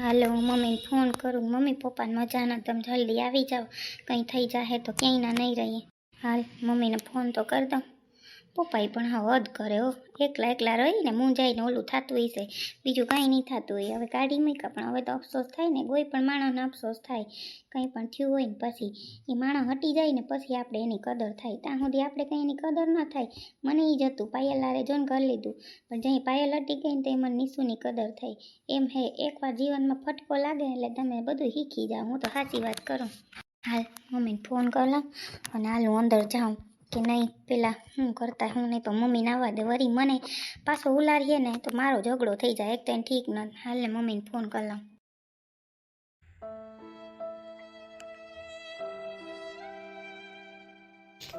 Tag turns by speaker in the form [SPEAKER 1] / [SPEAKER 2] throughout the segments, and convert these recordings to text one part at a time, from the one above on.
[SPEAKER 1] હાલો, હું મમ્મીને ફોન કરું. મમ્મી પપ્પાને મજા ના, તમે જલ્દી આવી જાઓ. કંઈ થઈ જાહે તો ક્યાંય ના નહીં રહીએ. હાલ, મમ્મીને ફોન તો કરી દઉં. પપ્પાએ પણ હા હદ કરે હો. એકલા એકલા રહીને મૂંઝાઈને ઓલું થતું હશે બીજું કાંઈ નહીં થતું હોય. હવે કાઢી મૂક્યા, પણ હવે તો અફસોસ થાય ને, કોઈ પણ માણસને અફસોસ થાય. કંઈ પણ થયું હોય ને પછી એ માણસ હટી જાય ને પછી આપણે એની કદર થાય. ત્યાં સુધી આપણે કંઈ એની કદર ન થાય. મને એ જ હતું, પાયલ લારે જોઈને કરી લીધું. પણ જ્યાં પાયલ હટી ગઈ ને તો એમાં નિશુની કદર થઈ. એમ હે, એકવાર જીવનમાં ફટકો લાગે એટલે તમે બધું શીખી જાઓ. હું તો સાચી વાત કરું. હાલ, મમ્મીને ફોન કરી લઉં અને હાલ હું અંદર જાઉં. કે નહીં, પેલા હું કરતા હું નહીં તો મમ્મી નાવા દે, વળી મને પાછો ઉલારીએ ને તો મારો ઝઘડો થઈ જાય, એક તો એને ઠીક ન હાલ ને મમ્મીને ફોન કરી લઉં.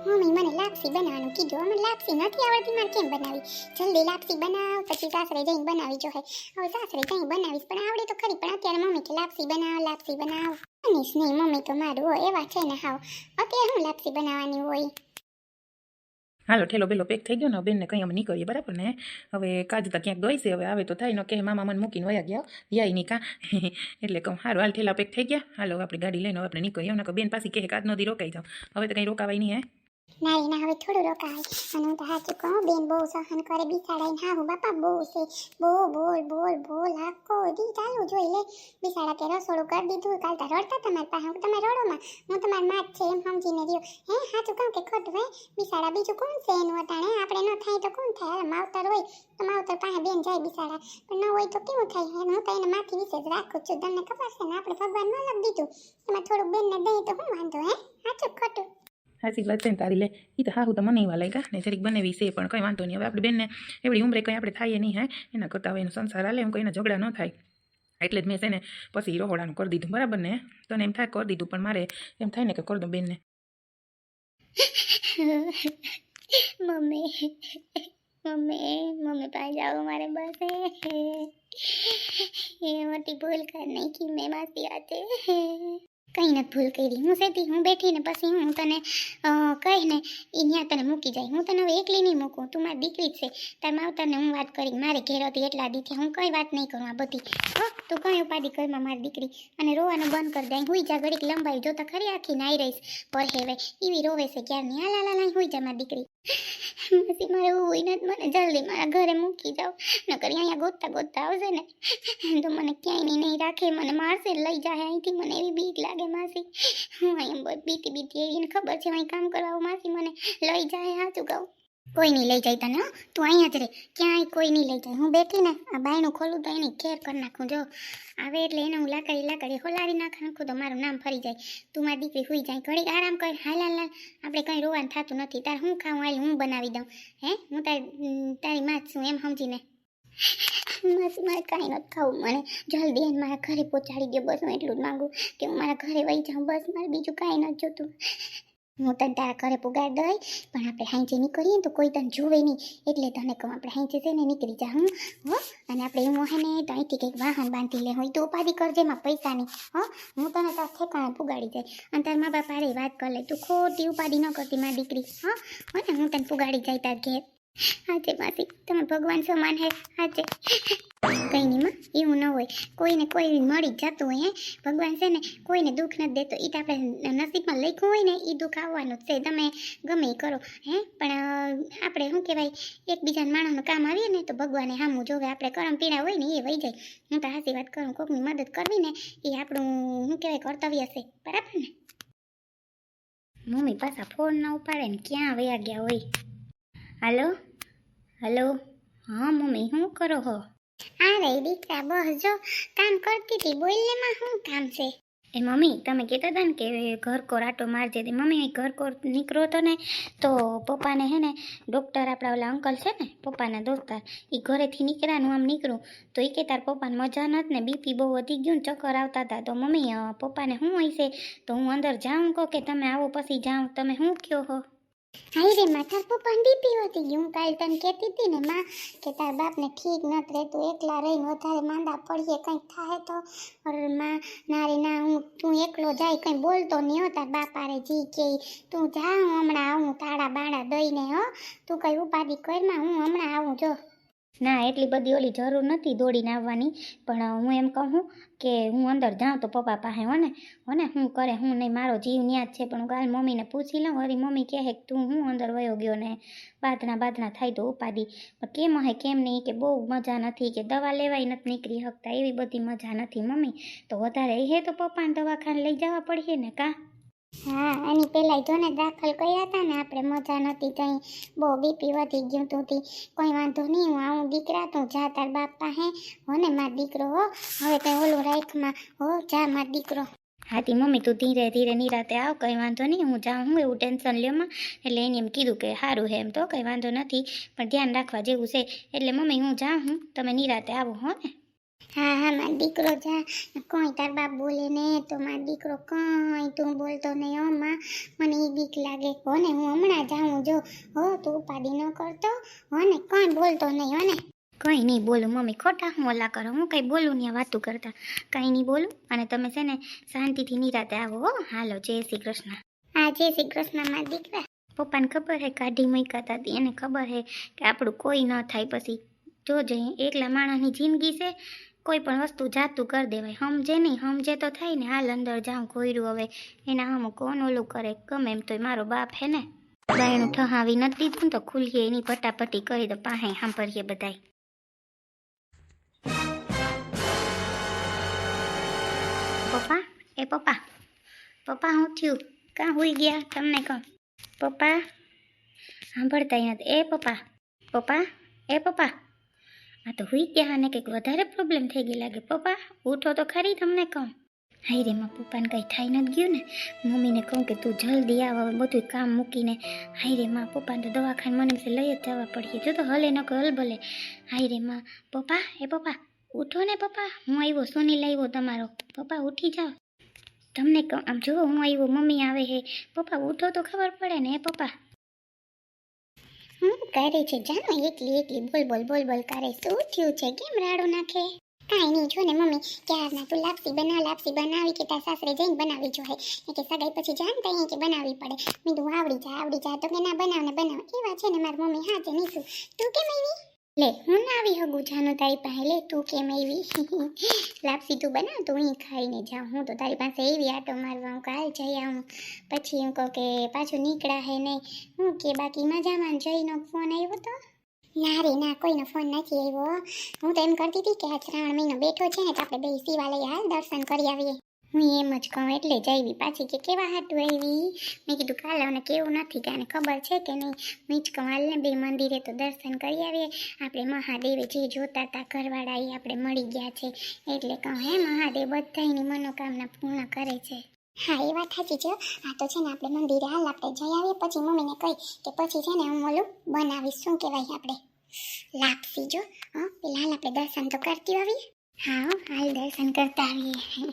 [SPEAKER 2] મમ્મી, મને લાપસી બનાવવાનું કીધું. મને લાપસી નથી આવડતી, મારે કેમ બનાવી જલ્દી લાપસી બનાવ, પછી સાસરે જઈને બનાવી જો હે. હવે સાસરે જઈને બનાવીશ, પણ આવડે તો ખરી, પણ અત્યારે મમ્મી કે લાપસી બનાવ લાપસી બનાવ. બનીશ નહીં, મમ્મી તો મારું એવા છે ને હાવ. અત્યારે હું લાપસી બનાવવાની હોય?
[SPEAKER 3] હાલો, ઠેલો બેલો પેક થઈ ગયો ને બેનને કંઈ અમે નીકળીએ, બરાબર ને? હવે કાજતા ક્યાંક ગઈ છે, હવે આવે તો થાય, ન કે મામા મને મૂકીને વયા ગયા યાય નહીં કાં. એટલે કહું સારું હાલ ઠેલા પેક થઈ ગયા. હાલો આપણી ગાડી લઈને હવે આપણે નીકળીએ ને બેન પાસે કહે કાજ નદી રોકાઈ જાઓ હવે તો કંઈ રોકાવાય નહીં, હે?
[SPEAKER 2] ના હવે થોડું રોકાય. અને હું તો સાચું કહું, બેન બહુ સહન કરે, બિસાડાઈને હા, હું બાપા બહુ છે. બહુ બોલ બોલ બોલ આખો દી ચાલુ જોઈ લે. બિસાડા તે રસોડું કરી દીધું, કાલ તો રડતા તમારી પાસે, હું તમે રડોમાં. હું તમારી માં છે એમ સમજીને રહ્યો. હે, સાચું કહું કે ખોટું, હે? બિસાડા બીજું કોણ છે એનું અટાણે? આપણે ન થાય તો કોણ થાય? અરે માવતર હોય, તો માવતર પાસે બેન જાય બિસાડા. પણ ન હોય તો કેવું થાય? હું તો એને માથી વિશે જ રાખું છું. તમને ખબર છે ને, આપણે ભગવાન ન લખ દીધું. એમાં થોડુંક બેનને દઈએ તો હું વાંધો, હે? સાચું ખોટું?
[SPEAKER 3] હાચી વાત છે ને તારી લે. એ તો હાહુ તો મને એવા લાગ્યા. ને જરીક બને છે પણ કંઈ વાંધો નહીં. હવે આપણી બેનને એવડી ઉંમરે કંઈ આપણે થાય નહીં, હે? એના કરતાં હવે એનો સંસાર હાલે, એમ કોઈના ઝઘડા ન થાય. એટલે જ મેં છે ને પછી રોહોડાનું કરી દીધું, બરાબર ને? તને એમ થાય કરી દીધું, પણ મારે એમ થાય ને કે કરી દઉં બેનને.
[SPEAKER 1] મમ્મી. મમ્મી મમ્મી પાસે જાઓ મારે બસ. એ મોટી ભૂલ કર નાખી મેં માસી આજે કંઈ નથી ભૂલ કરી. હું સેતી હું બેઠી ને પછી હું તને કહીને ને ત્યાં તને મૂકી જાય. હું તને હવે એકલી નહીં મૂકું. તું મારી દીકરી જ છે. તાર માવતરને હું વાત કરી. મારે ઘેર હતી એટલા દીથી હું કંઈ વાત નહીં કરું આ બધી. હો, તું કંઈ ઉપાધિ ઘરમાં મારી દીકરી? અને રોવાનું બંધ કરી દે. હુઈ જા ઘડીક લંબાઈ. જોતા ખરી આખી નાઈ રહીશ. પર હેવે એવી રોવે છે. ક્યારની? આ લાલા લા લા હુઈ જા મારી દીકરી. પછી મારે હોય નથી મને જલ્દી મારા ઘરે મૂકી જાઓ. નકર અહીંયા ગોતતા ગોતતા આવશે ને. તો મને ક્યાંય નહીં રાખે, મને મારશે લઈ જાય અહીંથી. મને એવી બીક લાગે માસી. હું અહીંયા બીતી બીતી એવીને ખબર છે અહીં કામ કરવા માસી. મને લઈ જાય સાચું કહું. કોઈ નહીં લઈ જાય તને તું અહીંયા જ રે ક્યાંય કોઈ નહીં લઈ જાય. હું બેઠી ને આ બાયણું ખોલું તો એની કેર કરી નાખું, જો. આવે એટલે એને હું લાકડી લાકડી હોલાવી નાખ, નાખું તો મારું નામ ફરી જાય. તું મારી દીકરી સુઈ જાય. ઘડીક આરામ કર. હાલ હાલ આપણે કંઈ રોવાનું થતું નથી. તાર હું ખાઉં? હાલ, હું બનાવી દઉં. હે? હું તારી તારી માં છું, એમ સમજીને. માસી મારે કાંઈ નથી ખાવું મને. જલ્દી એને મારા ઘરે પહોંચાડી દો બસ, હું એટલું જ માગું કે હું મારા ઘરે વહી જાઉં. બસ, મારે બીજું કાંઈ નથી જોતું. હું તને તારા ઘરે પુગાડ દઈ, પણ આપણે હાંચે નીકળીએ તો કોઈ તને જુએ નહીં. એટલે તને કહું, આપણે હાંચે છે ને નીકળી જા, હું? હો? અને આપણે એવું હોય ને, તો અહીંથી કંઈક વાહન બાંધી લે, હોય તો ઉપાધિ કરજે એમાં પૈસા નહીં. હો? હું તને તાર ઠેકાણે પુગાડી જાય અને તાર મા બાપ હારે વાત કરી લે, તું ખોટી ઉપાધિ ન કરતી મારી દીકરી. હો ને, હું તને પુગાડી જાય તાર ઘેર. હાચે માસી તમે ભગવાન સમાન હે. હાચે. કંઈ નહીં માં, એવું ન હોય. કોઈને કોઈ મળી જતું હોય, હે. ભગવાન છે ને, કોઈને દુઃખ નથી દેતો. એ તો આપણે નસીબમાં લખ્યું હોય ને એ દુઃખ આવવાનું જ છે. તમે ગમે એ કરો, હે. પણ આપણે શું કહેવાય? એકબીજાના માણસનું કામ આવીએ ને, તો ભગવાને સામું જોવે. આપણે કરમ પીડા હોય ને એ વહી જાય. હું તો હાસી વાત કરું. કોકની મદદ કરવી ને એ આપણું, શું કહેવાય, કર્તવ્ય છે. બરાબર ને? મમ્મી પાછા ફોન ના ઉપાડે ને ક્યાં વયા ગયા હોય? હાલો હાલો હા મમ્મી શું કરો હો
[SPEAKER 2] હા રે દીકરા બસ જો કામ કરતી હતી બોલ ને માં શું કામ છે
[SPEAKER 1] એ મમ્મી તમે કહેતા હતા ને કે ઘર કોર આટો મારજે તે મમ્મી ઘર કોર નીકળો તો ને તો પપ્પાને હે ને ડૉક્ટર આપણા ઓલા અંકલ છે ને પપ્પાના દોસ્તાર એ ઘરેથી નીકળ્યાનું આમ નીકળું તો એ કે તાર પપ્પાને મજા નથી ને બીપી બહુ વધી ગયું ને ચક્કર આવતા હતા તો મમ્મી અ, પપ્પાને શું હશે તો હું અંદર જાઉં કહો કે તમે આવો પછી જાઉં તમે શું કહો હો
[SPEAKER 2] હાઈ રે માં તાર પપ્પા બીપી વધી હું કાલ તને કહેતી હતી ને માં, કે તારા બાપને ઠીક નથી રહેતું. એકલા રહીને વધારે માંદા પડીએ, કંઈક થાય તો. અરે માં નારે ના, હું, તું એકલો જાય, કંઈ બોલતો નહીં હો. તાર બાપા રે જી કે તું જા, હું હમણાં આવું, તાળા બાળા દઈને, હો. તું કઈ ઉપાધિ કરમાં હું હમણાં આવું, જો.
[SPEAKER 1] ના, એટલી બધી ઓલી જરૂર નથી દોડીને આવવાની. પણ હું એમ કહું કે હું અંદર જાઉં તો પપ્પા પાસે, હો ને? હો હું કરે, હું નહીં, મારો જીવ ન્યાજ છે. પણ હું કાલ મમ્મીને પૂછી લઉં. વળી મમ્મી કહે કે તું હું અંદર વયો ગયો ને? બાદના બાદના થાય તો ઉપાડી પણ કેમ હે, કેમ નહીં? કે બહુ મજા નથી, કે દવા લેવાય નથી નીકળી શકતા એવી બધી મજા નથી, મમ્મી. તો વધારે એ તો પપ્પાને દવાખાને લઈ જવા પડશે ને કા?
[SPEAKER 2] હા અને પેલા જો ને દાખલ કર્યા હતા ને, આપણે મજા નહોતી કંઈ બહુ બીપી વધી ગયું તું તી. કોઈ વાંધો નહીં, હું આવું દીકરા, તું જા તાર બાપ હે. હો ને માર દીકરો હો. હવે તો ઓલું રાખમાં હો, જા માર દીકરો.
[SPEAKER 1] હાથી મમ્મી, તું ધીરે ધીરે નિરાતે આવ, કંઈ વાંધો નહીં, હું જાઉં, હું એવું ટેન્શન લેવામાં એટલે એને એમ કીધું કે સારું હે એમ તો, કંઈ વાંધો નથી. પણ ધ્યાન રાખવા જેવું છે. એટલે મમ્મી, હું જાઉં, હું, તમે નિરાતે આવો, હો ને.
[SPEAKER 2] હા હા મારો દીકરો જા. કોઈ તાર બાપ બોલે ને? તો મારો દીકરો કંઈ તું બોલતો નહીં હો માં. મને એ બીક લાગે. હો ને હું હમણાં જાઉં જો. હો તું ઉપાડી ન કરતો. હો ને કઈ બોલતો નહીં હો ને?
[SPEAKER 1] કંઈ નહીં બોલું. મમ્મી ખોટા હું ઓલા કરો. હું કંઈ બોલું નહીં આ વાતું કરતા. કંઈ નહીં બોલું. અને તમે છે ને શાંતિથી નિરાતે આવો હો. હાલો જય શ્રી કૃષ્ણ.
[SPEAKER 2] હા જય શ્રી કૃષ્ણ માર દીકરા.
[SPEAKER 1] પપ્પાને ખબર હે કાઢી મૂકાતા હતી એને ખબર હે કે આપણું કોઈ ન થાય. પછી જોજે એકલા માણસની જિંદગી છે કોઈ પણ વસ્તુ જાતું કરી દેવાય. સમજે નહીં, સમજે તો થાય ને હાલ અંદર જાઉં કોયરું હવે. એના હમ કોણ ઓલું કરે, ગમે એમ તોય મારો બાપ હે ને. બાયણું ઠહાવી નથી દીધું તો ખુલીએ એની પટાપટી કરી દો પાસે સાંભળીએ બધાય. પપ્પા, એ પપ્પા. પપ્પા, હું થયું? કાં હોઈ ગયા? તમને કહું. પપ્પા સાંભળતા નથી. એ પપ્પા પપ્પા, એ પપ્પા. આ તો હુઈ ગયા અને કંઈક વધારે પ્રોબ્લેમ થઈ ગઈ લાગે. પપ્પા, ઉઠો તો ખરી તમને કહું. હાઈ રે માં પપ્પાને કંઈ થાય નથી ગયું ને? મમ્મીને કહું કે તું જલ્દી આવ, હવે બધું કામ મૂકીને. હાઈ રે માં પપ્પાને તો દવાખાને મને લઈ જ જવા પડીએ. જો તો હલે, ન હલ ભલે. હાઈ રે, માં, પપ્પા, એ પપ્પા, ઉઠો ને પપ્પા. હું આવ્યો સુનિલ આવ્યો તમારો. પપ્પા, ઉઠી જાઓ. તમને આમ જુઓ, હું આવ્યો, મમ્મી આવે હે. પપ્પા, ઉઠો તો ખબર પડે ને, એ પપ્પા.
[SPEAKER 2] હું કરે છે. જાનો એકલી એકલી બોલ બોલ બોલ બોલ કરે. શું થયું છે? કેમ રાડો નાખે? કાંઈ નહીં, જો ને મમ્મી, ક્યારના તું લાપસી બનાવ લાપસી બનાવી કે તાર સાસરે જઈને બનાવી જોઈએ એ કે સગાઈ પછી જાણતા અહીં કે બનાવી પડે. મેં તું આવડી જા આવડી જા તો કે ના બનાવ ને બનાવ. એવા છે ને મારી મમ્મી હા નહીં તું કેમ આવી? લે, હું ના આવી હગું જાનું તારી પાસે. લે, તું કેમ આવી? લાપસી તું બનાવ તું હું ખાઈને જાઉં હું તો તારી પાસે એવી આટો મારવા હું કાલ જઈ આવું. પછી હું કહું કે, પાછું નીકળા હે નહીં. હું કે, બાકી મજામાં. જઈનો ફોન આવ્યો તો? ના રે, ના, કોઈનો ફોન નથી આવ્યો. હું તો એમ કરતી હતી કે આ શ્રાવણ મહિનો બેઠો છે ને, તો આપણે બે શિવાલય હાલ દર્શન કરી આવીએ. હું એમ જ કહું, એટલે જ આવી પાછી કે કેવા હાટું આવી? મેં કીધું, કાલે અને કેવું નથી કે ખબર છે કે નહીં? હું જ કહું, હાલને બે મંદિરે તો દર્શન કરી આવીએ. આપણે મહાદેવે જે જોતા હતા ઘરવાળા એ આપણે મળી ગયા છે. એટલે કહું, હે મહાદેવ બધાની મનોકામના પૂર્ણ કરે છે. હા, એ વાત સાચી છે આ તો છે ને આપણે મંદિરે હાલ આપણે જઈ આવીએ, પછી મમ્મીને કહી કે પછી છે ને હું ઓલું બનાવીશ. શું કહેવાય આપણે? લાપસી જો. હા, પેલા હાલ આપણે દર્શન તો કરતી આવીએ. હા હાલ દર્શન કરતા આવીએ.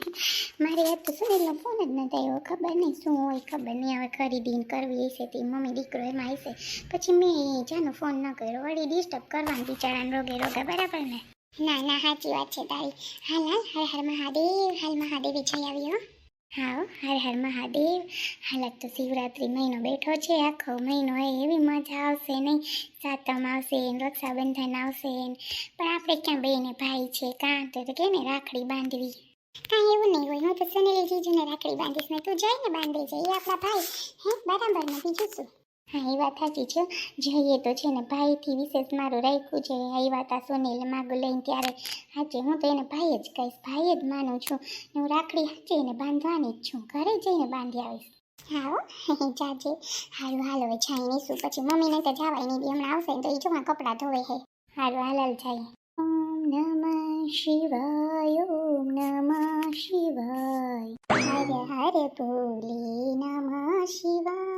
[SPEAKER 2] મારે યાદ તો શું એટલો ફોન જ નતા આવ્યો ખબર નહીં શું હોય, ખબર નહીં. હવે ખરીદીને કરવી હશે તે મમ્મી દીકરો એમાં આવીશે પછી મેં જાનો ફોન ન કર્યો. વળી ડિસ્ટર્બ કરવાનું બિચારાને રોગે રોગા, બરાબર ને? ના ના, સાચી વાત છે તારી. હાલ હાલ હર હર મહાદેવ, હાલ મહાદેવી જઈ આવ્યો હા હર હર મહાદેવ. હાલત તો શિવરાત્રી મહિનો બેઠો છે. આખો મહિનો એવી મજા આવશે નહીં. સાતમ આવશે, રક્ષાબંધન આવશે. પણ આપણે ક્યાં બેને ભાઈ છે? કાં તો કે ને રાખડી બાંધવી. કાંઈ એવું નહીં હોય. હું તો સુનેલી જીજુને રાખડી બાંધીશ. ને તું જઈને બાંધી જઈએ આપણા ભાઈ. હે બરાબર ને બીજું શું હા એ વાત સાચી છે. જઈએ તો છે ને ભાઈથી વિશેષ મારું રાખ્યું છે. આવ્યા હતા સુનિલ માગું લઈને ત્યારે સાચે હું તો એને ભાઈ જ કહીશ ભાઈ જ માનું છું. હું રાખડી સાચે એને બાંધવાની જ છું. ઘરે જઈને બાંધી આવીશ. હા હો, જાજે. હારું હાલો જઈને શું પછી મમ્મીને તો જવાય નહીં હમણાં આવશે તો એ જોવા કપડાં ધોવે હે હાલ હાલ જાય. ઓમ નમઃ શિવાય ઓમ નમઃ શિવાય. હરે હરે ભોલે નમઃ શિવાય.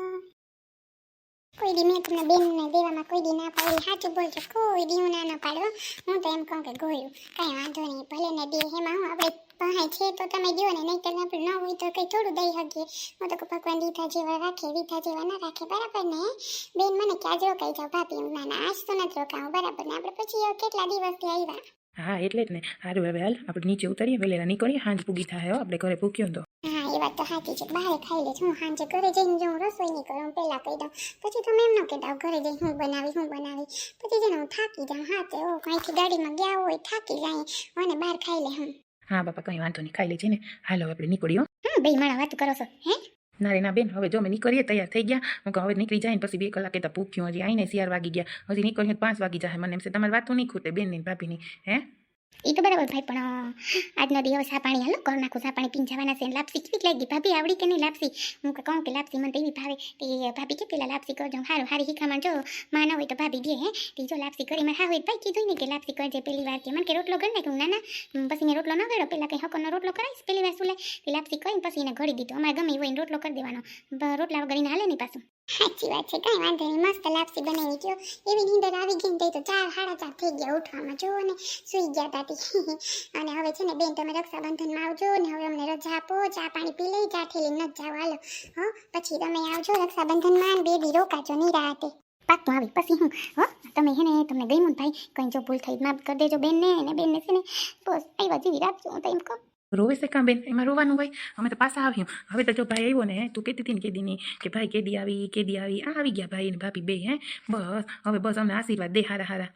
[SPEAKER 2] કોઈ દી મેં તમને બેનને દેવામાં કોઈ દી ના પાડી. સાચું બોલજો, કોઈ દી હું ના ના પાડો હું. તો એમ કહું કે ગોયું, કાંઈ વાંધો નહીં, ભલે ને દે એમાં હું, આપણે પાસે છે તો તમે દો ને નહીં તો આપણે ન હોય તો કંઈ થોડું દઈ શકીએ હું તો ભગવાન દીધા જેવા રાખે, દીધા જેવા ના રાખે. બરાબર ને? બેન મને ક્યાં જ રોકાઈ જાઓ, ભાભી ના ના, આજ તો નથી રોકાવું. બરાબર ને? આપણે પછી કેટલા દિવસથી આવ્યા?
[SPEAKER 3] હા, એટલે જ ને. સારું હવે હાલ, આપણે નીચે ઉતરીએ વહેલા નીકળીએ હાંજ પૂગી થાય આપણે ઘરે ભૂક્યો તો.
[SPEAKER 2] વાત તો સાચી છે. બહાર ખાઈ લે હું સાંજે ઘરે જઈને જો હું રસોઈ નહીં કરું પહેલાં કહી દઉં. પછી તમે એમ ન કહેતા ઘરે જઈને હું બનાવી હું બનાવી પછી જેને હું થાકી જાઉં હા તે ઓ કાંઈથી ગાડીમાં ગયા હોય થાકી જાય અને બહાર ખાઈ લે હું
[SPEAKER 3] હા બાપા કંઈ વાંધો નહીં ખાઈ લેજે ને. હાલો આપણે નીકળ્યો હા.
[SPEAKER 4] બે માણા વાત કરો છો હે?
[SPEAKER 3] ના રે ના બેન હવે જો અમે નીકળીએ તૈયાર થઈ ગયા. હું કહું હવે નીકળી જાય ને પછી બે કલાકે તો ભૂખ્યું હજી આવીને શિયાર વાગી ગયા. હજી નીકળીએ તો પાંચ વાગી જાય મને એમ છે તમારી વાતો નહીં ખૂટે બેનની ભાભીની હે?
[SPEAKER 4] એ તો બરાબર ભાઈ, પણ આજનો દિવસ આ પાણી હાલો કર નાખું, સા પાણી પીને જવાના છે લાપસી કેવી લાગી? ભાભી આવડી કે નહીં લાપસી? હું કહું કે લાપસી મને એવી ભાવે તે ભાભી કે પેલા લાપસી કરજો હારું, હારી શીખામણ જો માં ના હોય તો ભાભી દે હે? તે જો લાપસી કરી, મને હા હોય ભાઈ કીધું ને કે લાપસી કરજે પેલી વાર કે, મને કે રોટલો કરી નાખ્યું ના ના પછી મેં રોટલો ન કર્યો પેલા કંઈ હકોનો રોટલો કરાવીશ, પેલી વાર સુલે તે લાપસી કરીને પછી એને ઘડી દીધો, અમારે ગમે હોય રોટલો કરી દેવાનો. રોટલા વગર હાલે નહીં પાછું.
[SPEAKER 2] સાચી વાત છે, કઈ વાંધો નહીં, મસ્ત લાપસી બનાવી ગયો એવી નીંદર આવી ગઈ ને તે ચાર, સાડા ચાર થઈ ગયા ઉઠવામાં. જો ને, સુઈ ગયા તાતી. અને હવે છે ને, બેન, તમે રક્ષાબંધનમાં આવજો ને, હવે અમને રજા આપો, ચા પાણી પી લઈ, ચા ઠેલી ન જાવ હાલો. હો, પછી તમે આવજો રક્ષાબંધનમાં ને બે દી રોકાજો
[SPEAKER 4] રાતે. તો આવી, પછી હું, હો, તમે હે ને, તમને ગઈ મને ભાઈ, કંઈ જો ભૂલ થઈ માફ કરી દેજો બેનને, અને બેનને છે ને, બસ આવ્યા જેવી રાખજો, હું તો એમ કહું.
[SPEAKER 3] રોવે છે કાં બેન? એમાં રોવાનું હોય? અમે તો પાછા આવ્યું. હવે તો જો ભાઈ આવ્યો ને, તું કહેતી હતી ને કેદીની કે ભાઈ કેદી આવી કેદી આવી. આ આવી ગયા ભાઈ ને ભાભી બે, હે? બસ. હવે બસ અમને આશીર્વાદ દે, હારા હારા.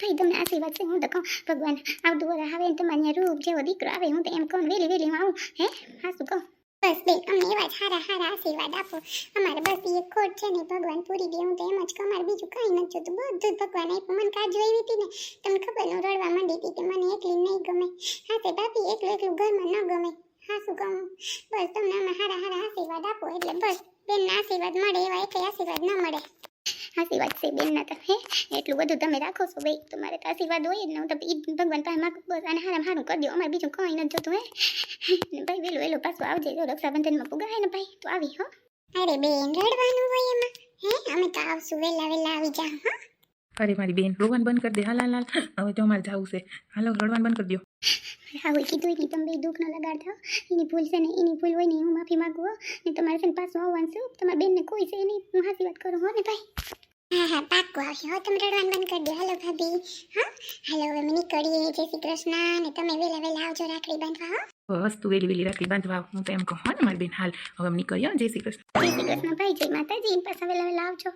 [SPEAKER 4] ભાઈ, તમને આશીર્વાદ છે, હું તો કહું, ભગવાન આવતું વર આવે તમારે રૂપ જેવો દીકરો આવે, હું તો એમ કહું વેલી વેલી આવું, હે? હા, શું કહું?
[SPEAKER 2] બસ બેન, અમને એવા જ હારા હારા આશીર્વાદ આપો. અમારે બસ એ ખોટ છે ને ભગવાન પૂરી દે, હું તો એમ જ કે અમારે બીજું કાંઈ નથી જોતું. બધું ભગવાન આપ્યું. મને કાજુ આવી હતી ને, તમને ખબર હું રડવા માંડી હતી કે મને એકલી નહીં ગમે. હા તે બાપી એકલું એકલું ઘરમાં ન ગમે. હા, શું કહું? બસ તમને અમે હારા હારા આશીર્વાદ આપો, એટલે બસ બેનના આશીર્વાદ મળે, એવા એક આશીર્વાદ ન મળે.
[SPEAKER 4] આશીર્વાદ છે બેનના તો હે એટલું બધું તમે રાખો છો ભાઈ. તમારે તો આશીર્વાદ હોય જ ને. હું તો ઈ ભગવાન પાસે માગું. બસ આને હારામ હારું કરી દો. અમારે બીજું કંઈ નથી જોતું હે. ને ભાઈ વેલું વેલું પાછું આવજે. જો રક્ષાબંધનમાં પુગાય ને ભાઈ તો આવી હો.
[SPEAKER 2] અરે બેન રડવાનું હોય એમાં. હે અમે તો આવશું. વહેલા વહેલા આવી જા હા.
[SPEAKER 3] અરે મારી બેન રોવાન બંધ કરી દે. હાલ હાલ હાલ. હવે તો અમારે જવું છે. હાલો રડવાનું બંધ કરી દો.
[SPEAKER 4] હા હોય કીધું એટલે તમે બે દુઃખ ન લગાડતા એની ભૂલ છે ને એની ભૂલ હોય ને હું માફી માંગુ ને તમારે છે ને પાછું આવવાનું છું તમારા બેનને કોઈ છે નહીં. હું હાથી વાત કરું હો ને ભાઈ.
[SPEAKER 2] હા હા પાક્કું આવશે. હો તમે રડવાનું બંધ કરી દો. હાલો ભાભી. હા હાલો હવે જય શ્રી કૃષ્ણ. ને તમે વહેલા વહેલા આવજો રાખડી બાંધવા હો.
[SPEAKER 3] બસ તું વેલી વેલી રાખડી બાંધવા. હું તો એમ કહું ને મારી બેન હાલ. હવે અમે નીકળ્યો જય શ્રી કૃષ્ણ.
[SPEAKER 4] જય શ્રી કૃષ્ણ ભાઈ. જય માતાજી. પાછા વેલા વેલા આવજો.